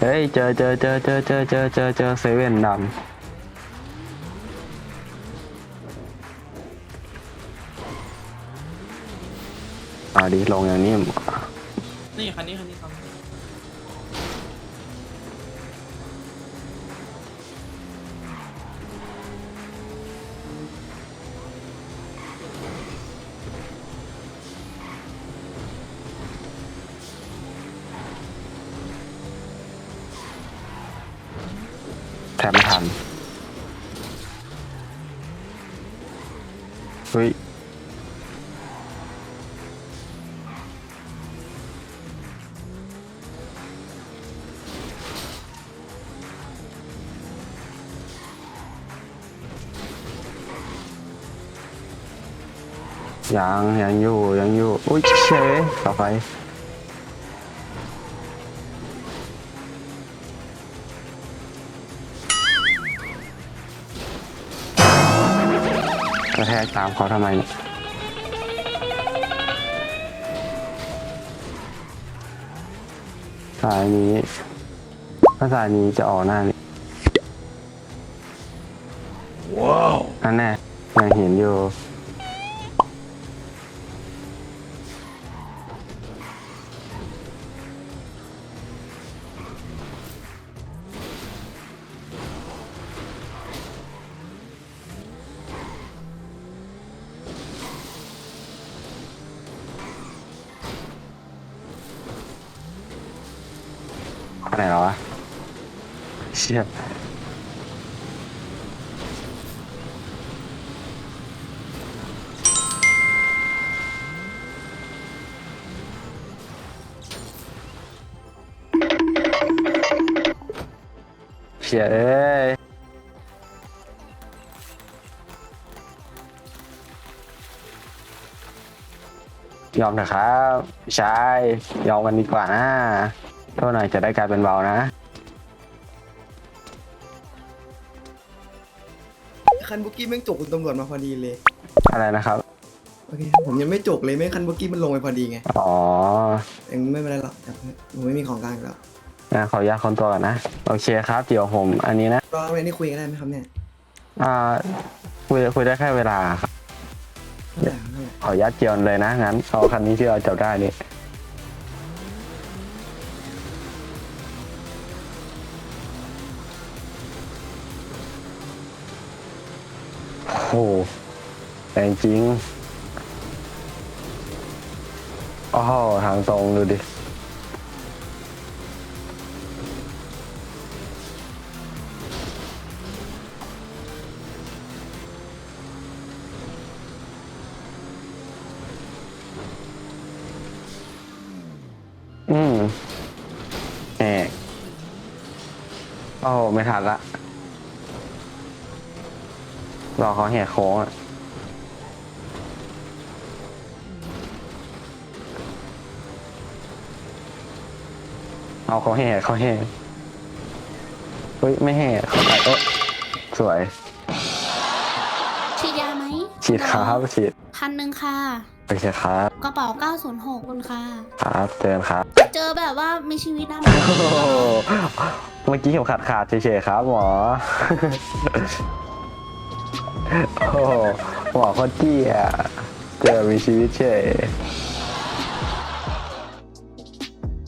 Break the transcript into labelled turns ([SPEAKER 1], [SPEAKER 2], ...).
[SPEAKER 1] เฮ้ยเจอเจอเจอเจอเจอเจอเจอเจอเซเว่นดำอ่าดีลงอย่างนี้
[SPEAKER 2] นี่คันนี้คันนี้ครับ
[SPEAKER 1] แทบไม่ทัน เฮ้ย ยังยังอยู่ยังอยู่ อุ้ยเชยต่อไป กระแทกตามเขาทำไมเนี่ยสายนี้ถ้าสายนี้จะออกหน้านี้ว้าวอันแน่ยังเห็นอยู่ ไปไหนแล้ววะเชี่ยเชี่ยเอ้ยยอมเถอะครับพี่ชายยอมกันดีกว่านะ โทษหน่อยจะได้กลายเป็นเบานะ
[SPEAKER 3] คันบุกกี้แม่งจกคุณตำรวจมาพอดีเลย
[SPEAKER 1] อะไรนะครับ
[SPEAKER 3] โอเคผมยังไม่จกเลยแม่งคันบุกกี้มันลงไปพอดีไง
[SPEAKER 1] อ๋อ
[SPEAKER 3] เองไม่เป็นไรหรอกแต่ผมไม่มีของกลางอยู่แล้ว
[SPEAKER 1] งั้นขออนุญาตคนตัวก่อนนะ โอเคครับ เดี๋ยวผม อันนี้นะ
[SPEAKER 3] ก็ไม่ได้คุยกันได้ไหมครับเนี่ย
[SPEAKER 1] อ่า คุยคุยได้แค่เวลาครับ
[SPEAKER 3] เท่าไหร่ครับเท่าไหร่
[SPEAKER 1] ขออนุญาตเจียนเลยนะ งั้นเอาคันนี้ที่เราจับได้นี่ หแต่จริงอ้โหทางตรงดูดิอืมแหกโอ้โหไม่ทันละ รอเขาแหกโค้งอะเอาเขาแหกเขาแหกเฮ้ย ไม่แหกเขาไปเอ๊ะสวย
[SPEAKER 4] ฉีดยาไหม
[SPEAKER 1] ฉีดครับฉีด
[SPEAKER 4] พันหนึ่งค่ะ
[SPEAKER 1] โอเคครับ
[SPEAKER 4] กระเป๋า 906คุณค่ะ
[SPEAKER 1] ครับเจอกันครับ
[SPEAKER 4] เจอแบบว่ามีชีวิตนะ
[SPEAKER 1] โอ้โหเมื่อกี้เข็มขัดขาดเฉยๆครับหมอ โอ้โหหมอโคตรจี้อะเจอมีชีวิตเฉย